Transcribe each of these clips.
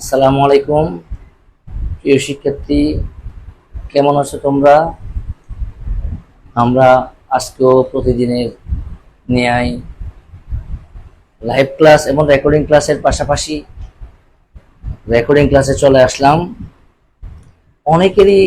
আসসালামু আলাইকুম। প্রিয় শিক্ষার্থী, কেমন আছো তোমরা? আমরা আজকেও প্রতিদিনের ন্যায় লাইভ ক্লাস এবং রেকর্ডিং ক্লাসের পাশাপাশি রেকর্ডিং ক্লাসে চলে আসলাম। অনেকেরই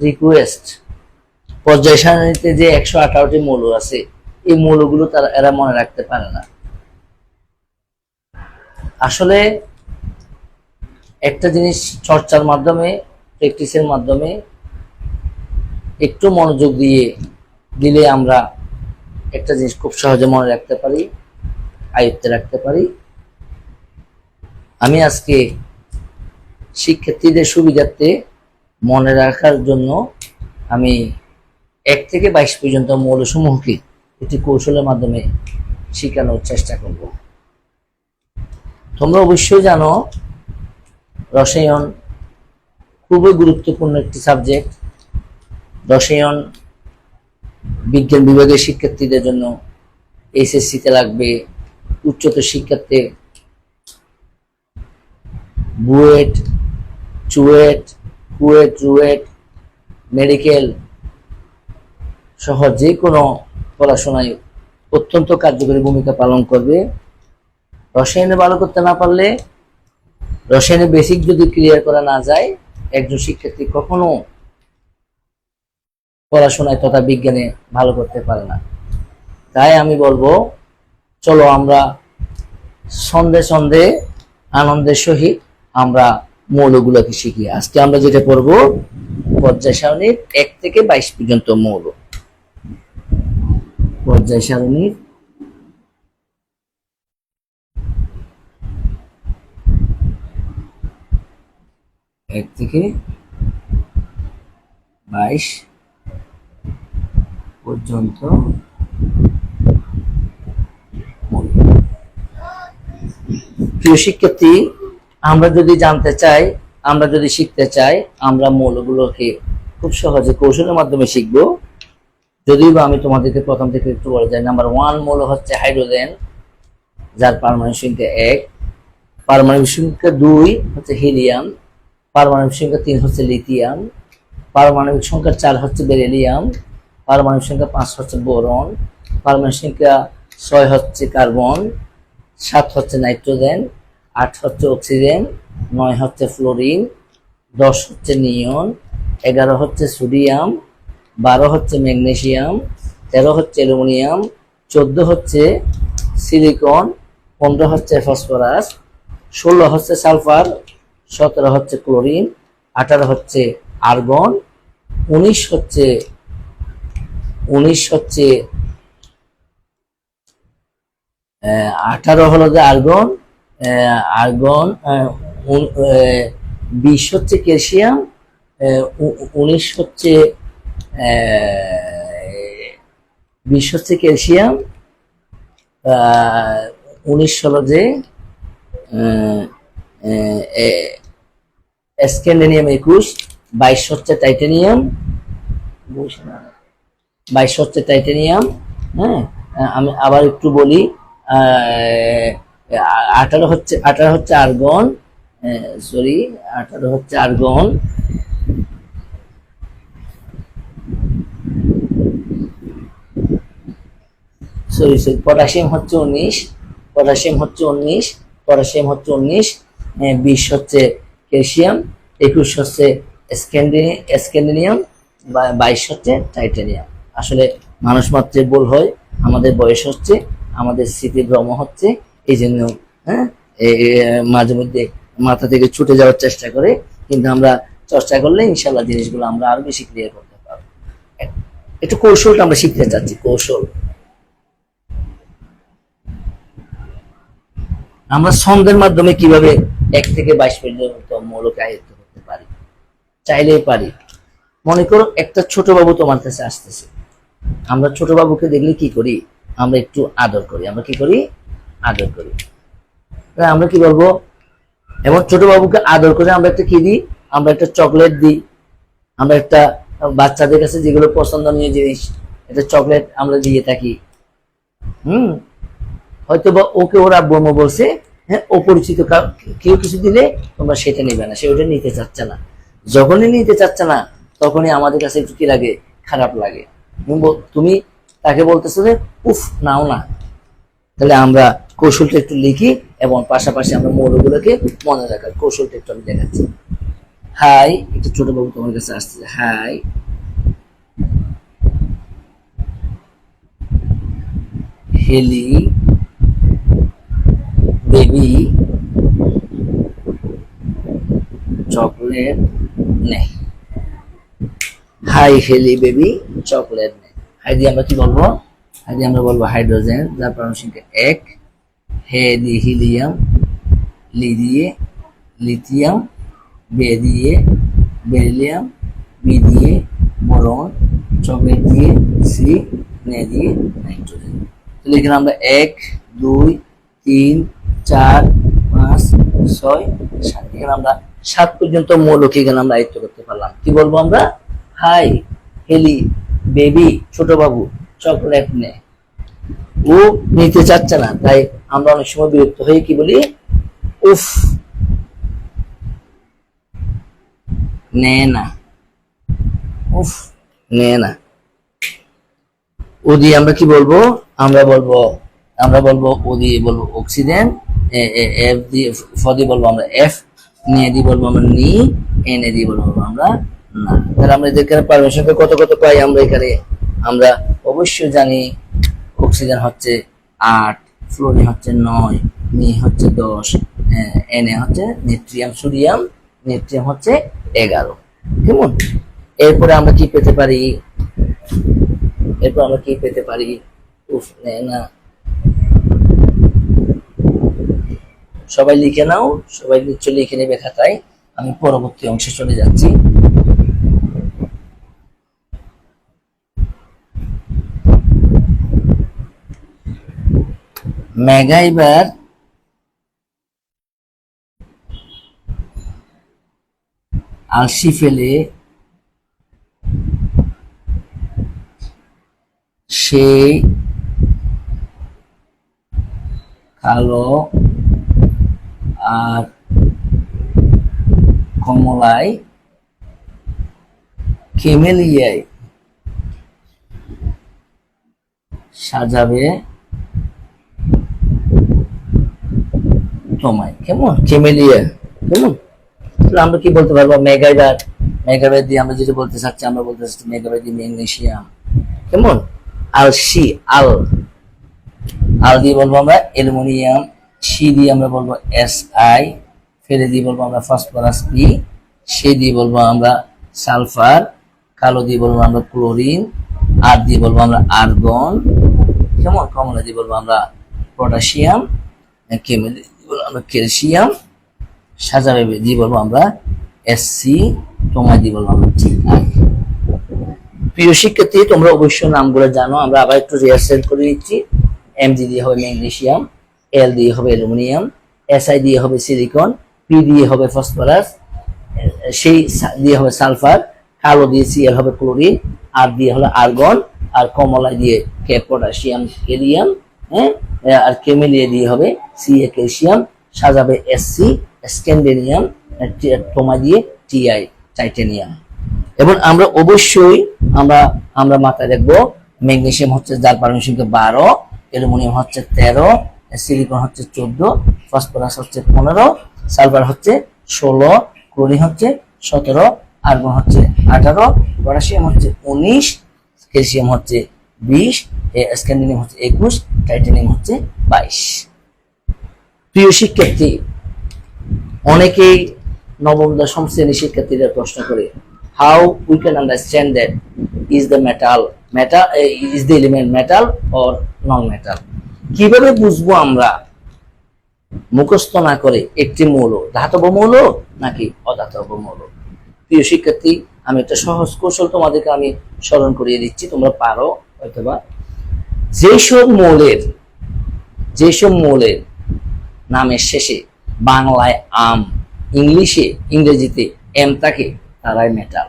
রিকোয়েস্ট পর্যায় সারণীতে যে একশো আঠারোটি মৌল আছে, এই মৌলগুলো তারা, এরা মনে রাখতে পারে না। আসলে একটা জিনিস চর্চার মাধ্যমে প্র্যাকটিসের মাধ্যমে একটু মনোযোগ দিয়ে দিলে আমরা একটা জিনিস খুব সহজে মনে রাখতে পারি, আয়ত্তে রাখতে পারি। আমি আজকে শিক্ষার্থীদের সুবিধার্থে মনে রাখার জন্য আমি এক থেকে বাইশ পর্যন্ত মৌলসমূহকে একটি কৌশলের মাধ্যমে শেখানোর চেষ্টা করব। তোমরা অবশ্যই জানো রসায়ন খুবই গুরুত্বপূর্ণ একটি সাবজেক্ট রসায়ন বিজ্ঞান বিভাগের শিক্ষার্থীদের জন্য এইচএসসিতে লাগবে। উচ্চতর শিক্ষার্থী বুয়েট, চুয়েট, কুয়েট, রুয়েট, মেডিকেল সহ যে কোনো পড়াশোনায় অত্যন্ত কার্যকরী ভূমিকা পালন করবে। রসায়নে ভালো করতে না পারলে রসায়নের বেসিক যদি ক্লিয়ার করা না যায়, একজন শিক্ষার্থী কখনো পড়াশোনায় তথা বিজ্ঞানে ভালো করতে পারে না। তাই আমি বলব, চলো আমরা সন্ধে সন্ধে আনন্দের সহিত আমরা মৌলগুলোকে শিখি। আজকে আমরা যেটা পড়ব, পর্যায় সারণীর এক থেকে বাইশ পর্যন্ত মৌল। পর্যায় সারণীর এক থেকে বাইশ পর্যন্ত। প্রিয় শিক্ষার্থী, আমরা যদি জানতে চাই, আমরা যদি শিখতে চাই, আমরা মৌলগুলোকে খুব সহজে কৌশলের মাধ্যমে শিখব যদিও বা আমি তোমাদেরকে প্রথম থেকে একটু বলে যাই নাম্বার ওয়ান মৌল হচ্ছে হাইড্রোজেন যার পারমাণবিক সংখ্যা এক পারমাণবিক সংখ্যা দুই হচ্ছে হিলিয়াম পারমাণবিক সংখ্যা তিন হচ্ছে লিথিয়াম, পারমাণবিক সংখ্যা চার হচ্ছে বেরিলিয়াম, পারমাণবিক সংখ্যা পাঁচ হচ্ছে বোরন, পারমাণবিক সংখ্যা ছয় হচ্ছে কার্বন, সাত হচ্ছে নাইট্রোজেন, আট হচ্ছে অক্সিজেন, নয় হচ্ছে ফ্লোরিন, দশ হচ্ছে নিয়ন, এগারো হচ্ছে সোডিয়াম, বারো হচ্ছে ম্যাগনেসিয়াম, তেরো হচ্ছে অ্যালুমিনিয়াম, চোদ্দ হচ্ছে সিলিকন, পনেরো হচ্ছে ফসফরাস, ষোলো হচ্ছে সালফার সতেরো হচ্ছে ক্লোরিন, আঠারো হচ্ছে আর্গন, উনিশ হচ্ছে উনিশ হচ্ছে আঠারো হলো যে আর্গন আর্গন বিশ হচ্ছে ক্যালসিয়াম উনিশ হচ্ছে বিশ হচ্ছে ক্যালসিয়াম উনিশ হলো যে স্ক্যান্ডেনিয়াম একুশ, বাইশ হচ্ছে টাইটেনিয়াম। বাইশ হচ্ছে টাইটেনিয়াম হ্যাঁ? আমি আবার একটু বলি আঠারো হচ্ছে আঠারো হচ্ছে আর্গন সরি আঠারো হচ্ছে আর্গন। সরি সরি পটাশিয়াম হচ্ছে উনিশ, পটাশিয়াম হচ্ছে উনিশ, পটাশিয়াম হচ্ছে উনিশ বিশ হচ্ছে ক্যালসিয়াম, একুশ হচ্ছে স্ক্যান্ডি- স্ক্যান্ডিনিয়াম বাইশ হচ্ছে টাইটেনিয়াম। আসলে মানুষ মাত্রে ভুল হয়, আমাদের বয়স হচ্ছে, আমাদের স্মৃতি ভ্রম হচ্ছে এই জন্য হ্যাঁ মাঝে মধ্যে মাথা থেকে ছুটে যাওয়ার চেষ্টা করে, কিন্তু আমরা চর্চা করলে ইনশাল্লাহ জিনিসগুলো আমরা আরও বেশি ক্লিয়ার করতে পারব। একটু কৌশলটা আমরা শিখতে চাচ্ছি, কৌশল। আমরা ছন্দের মাধ্যমে কীভাবে এক থেকে বাইশ পর্যন্ত মৌলকে আয়ত্ত করতে পারি? চাইলেই পারি। মনে করো, একটা ছোট বাবু তোমার কাছে আসতেছে। আমরা ছোট বাবুকে দেখলে কি করি? আমরা একটু আদর করি। আমরা কি করি? আদর করি। আমরা কি বলব? এবং ছোট বাবুকে আদর করে আমরা একটা কি দিই? আমরা একটা চকলেট দিই। আমরা একটা বাচ্চাদের কাছে যেগুলো পছন্দনীয় জিনিস, একটা চকলেট আমরা দিয়ে থাকি। হুম? হয়তো বা ওকে ওরা আব্বু বলছে হ্যাঁ অপরিচিত কাউ- কিছু দিলে তোমরা সেটা নেবে না, সে ওটা নিতে চাচ্ছে না। যখনই নিতে চাচ্ছে না, তখনই আমাদের কাছে একটু কি লাগে? খারাপ লাগে। তুমি তাকে বলতেছো যে, উফ, নাও না। তাহলে আমরা কৌশলটা একটু লিখি এবং পাশাপাশি আমরা মৌলগুলোকে মনে রাখার কৌশলটা একটু আমি দেখাচ্ছি। হাই, একটু ছোট বাবু তোমার কাছে আসছে। হাই। হেলি। বেবি চকলেট নেই। হাই হেলি বেবি, চকলেট নেই। হাই দিয়ে আমরা কি বলব? হাই দিয়ে আমরা বলব হাইড্রোজেন, যার পারমাণবিক এক। হে দিয়ে হিলিয়াম, লি দিয়ে লিথিয়াম, বে দিয়ে বেরিলিয়াম, বি দিয়ে বোরন, চকলেট দিয়ে সি, নে দিয়ে নাইট্রোজেন। তাহলে এখানে আমরা এক, দুই, তিন চার, পাঁচ, ছয়, সাত। এখানে আমরা সাত পর্যন্ত মৌলকে এখানে আমরা আয়ত্ত করতে পারলাম। কি বলব আমরা? হাই, হেলি, বেবি, ছোট বাবু, চকলেট নে। ও নিতে চাচ্ছে না, তাই আমরা অনেক সময় বিরক্ত হয়ে কি বলি? উফ। নে না। উফ, নে না। ও দিয়ে আমরা কি বলব? আমরা বলব আমরা বলব, ও দিয়ে বলব অক্সিজেন এফ দিয়ে ফ দিয়ে বলব আমরা এফ নিয়ে দিয়ে বলব আমরা নি এন দিয়ে বলব আমরা না। তাহলে আমরা এখানে পারমিশন কত কত পাই আমরা এখানে? আমরা অবশ্যই জানি অক্সিজেন হচ্ছে আট ফ্লোরিন হচ্ছে নয় নি হচ্ছে দশ এন এ হচ্ছে নিট্রিয়াম সোডিয়াম নিট্রিয়াম হচ্ছে এগারো। কেমন? এরপরে আমরা কি পেতে পারি? এরপর আমরা কি পেতে পারি? নে। সবাই লিখে নাও, সবাই নিশ্চয় লিখে নেবে খাতায়। আমি পরবর্তী অংশে চলে যাচ্ছি। ম্যাগাইবার আলসি ফেলে সে কালো আর কমলায় কেমেলিয়ায় সাজাবে তোমায়। কেমন? কেমেলিয়া। কেমন? তাহলে আমরা কি বলতে পারব? মেগাইবার মেগাবার দিয়ে আমরা যেটা বলতে চাচ্ছি, আমরা বলতে চাচ্ছি মেগাবার দিয়ে ম্যাগনেশিয়াম। কেমন? আলসি, আল। আল দিয়ে বলব আমরা, অ্যালুমিনিয়াম। সি দিয়ে আমরা বলব এস আই ফেলে দিয়ে বলব আমরা ফসফরাস পি, সে দিয়ে বলব আমরা সালফার, কালো দিয়ে বলব আমরা ক্লোরিন, আর দিয়ে বলব আমরা আর্গন, কেমন কমলা দিয়ে বলব আমরা পটাশিয়াম কেমে দিয়ে বলব আমরা ক্যালসিয়াম সাজাবে দিয়ে বলব আমরা এসসি তোমায় দিয়ে বলব আমরা টি আই। প্রিয় শিক্ষার্থী, তোমরা অবশ্যই নামগুলো জানো, আমরা আবার একটু রিহার্সেল করে নিচ্ছি এম জি দিয়ে হবে ম্যাগনেসিয়াম এল দিয়ে হবে অ্যালুমিনিয়াম এস আই দিয়ে হবে সিলিকন পি দিয়ে হবে ফসফরাস, সেই দিয়ে হবে সালফার, কালো দিয়ে সিএল হবে ক্লোরিন, আর দিয়ে হলো আর্গন, আর কমলা দিয়ে কে পটাশিয়াম কেলিয়াম হ্যাঁ? আর কেমিলিয়া দিয়ে হবে সি এ ক্যালসিয়াম, সাজাবে এসসি স্ক্যান্ডেনিয়াম টোমা দিয়ে টিআই টাইটেনিয়াম। এবং আমরা অবশ্যই, আমরা আমরা মাথায় রাখব ম্যাগনেশিয়াম হচ্ছে যার পারমিশনকে বারো, অ্যালুমিনিয়াম হচ্ছে তেরো সিলিকন হচ্ছে চোদ্দ, ফসফরাস হচ্ছে পনেরো, সালফার হচ্ছে ষোলো, ক্লোরিন হচ্ছে সতেরো, আর্গন হচ্ছে আঠারো, পটাশিয়াম হচ্ছে উনিশ, ক্যালসিয়াম হচ্ছে বিশ স্ক্যান্ডিনিয়াম হচ্ছে একুশ, টাইটেনিয়াম হচ্ছে বাইশ। প্রিয় শিক্ষার্থী, অনেকেই নবম দশম শ্রেণির শিক্ষার্থীরা প্রশ্ন করে how we can understand that is the metal metal is the element metal or non metal কীভাবে বুঝব আমরা? মুখস্থ না করে একটি মৌল, ধাতব মৌল নাকি অধাতব মৌল? প্রিয় শিক্ষার্থী, আমি একটা সহজ কৌশল তোমাদেরকে আমি স্মরণ করিয়ে দিচ্ছি, তোমরা পারো হয়তোবা। যেসব মৌলের যেসব মৌলের নামের শেষে বাংলায় আম, ইংলিশে ইংরেজিতে এম থাকে, তারাই মেটাল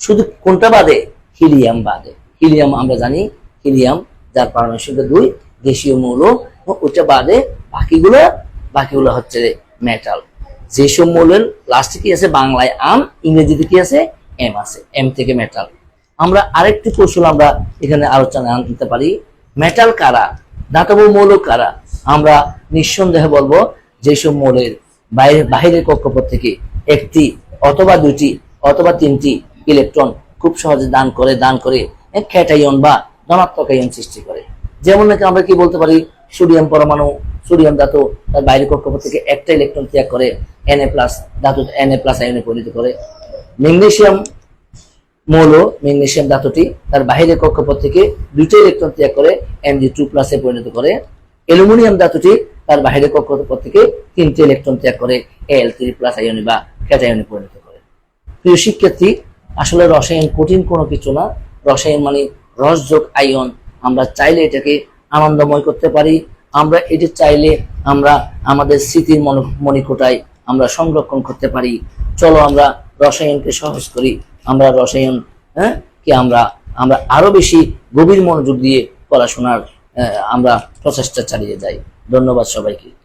শুধু কোনটা বাদে? হিলিয়াম বাদে। হিলিয়াম আমরা জানি, হিলিয়াম যার পারমাণবিক সংখ্যা দুই দেশীয় মৌল ওটা বাদে বাকিগুলো বাকিগুলো হচ্ছে মেটাল যেসব মৌলের লাস্টে কি আছে? বাংলায় আম, ইংরেজিতে কি আছে? এম আছে। এম থেকে মেটাল আমরা আরেকটি কৌশল আমরা এখানে আলোচনা আনতে পারি। মেটাল কারা? ধাতব মৌল কারা? আমরা নিঃসন্দেহে বলব যেসব মৌলের বাইরে, বাহিরের কক্ষপথ থেকে একটি অথবা দুটি অথবা তিনটি ইলেকট্রন খুব সহজে দান করে দান করে ক্যাটাইন বা ধনাত্মক আয়ন সৃষ্টি করে। যেমন নাকি আমরা কি বলতে পারি, সোডিয়াম পরমাণু, সোডিয়াম ধাতু তার বাইরের কক্ষপথ থেকে একটা ইলেকট্রন ত্যাগ করে, Na প্লাস ধাতু, Na প্লাস আয়নে পরিণত করে। ম্যাগনেসিয়াম মৌল, ম্যাগনেসিয়াম ধাতুটি তার বাহিরের কক্ষপথ থেকে দুটো ইলেকট্রন ত্যাগ করে Mg টু প্লাসে পরিণত করে। অ্যালুমিনিয়াম ধাতুটি তার বাহিরের কক্ষপথ থেকে তিনটে ইলেকট্রন ত্যাগ করে এল থ্রি প্লাস আয়নে বা ক্যাটায়নে পরিণত করে। প্রিয় শিক্ষার্থী, আসলে রসায়ন কঠিন কোনো কিছু না। রসায়ন মানে রসযোগ আয়ন আমরা চাইলে এটাকে আনন্দময় করতে পারি। আমরা এটি চাইলে আমরা আমাদের স্মৃতির মন- মণিকোটায় আমরা সংরক্ষণ করতে পারি। চলো আমরা রসায়নকে সহজ করি। আমরা রসায়ন হ্যাঁ কি আমরা আমরা আরও বেশি গভীর মনোযোগ দিয়ে পড়াশোনার আমরা প্রচেষ্টা চালিয়ে যাই। ধন্যবাদ সবাইকে।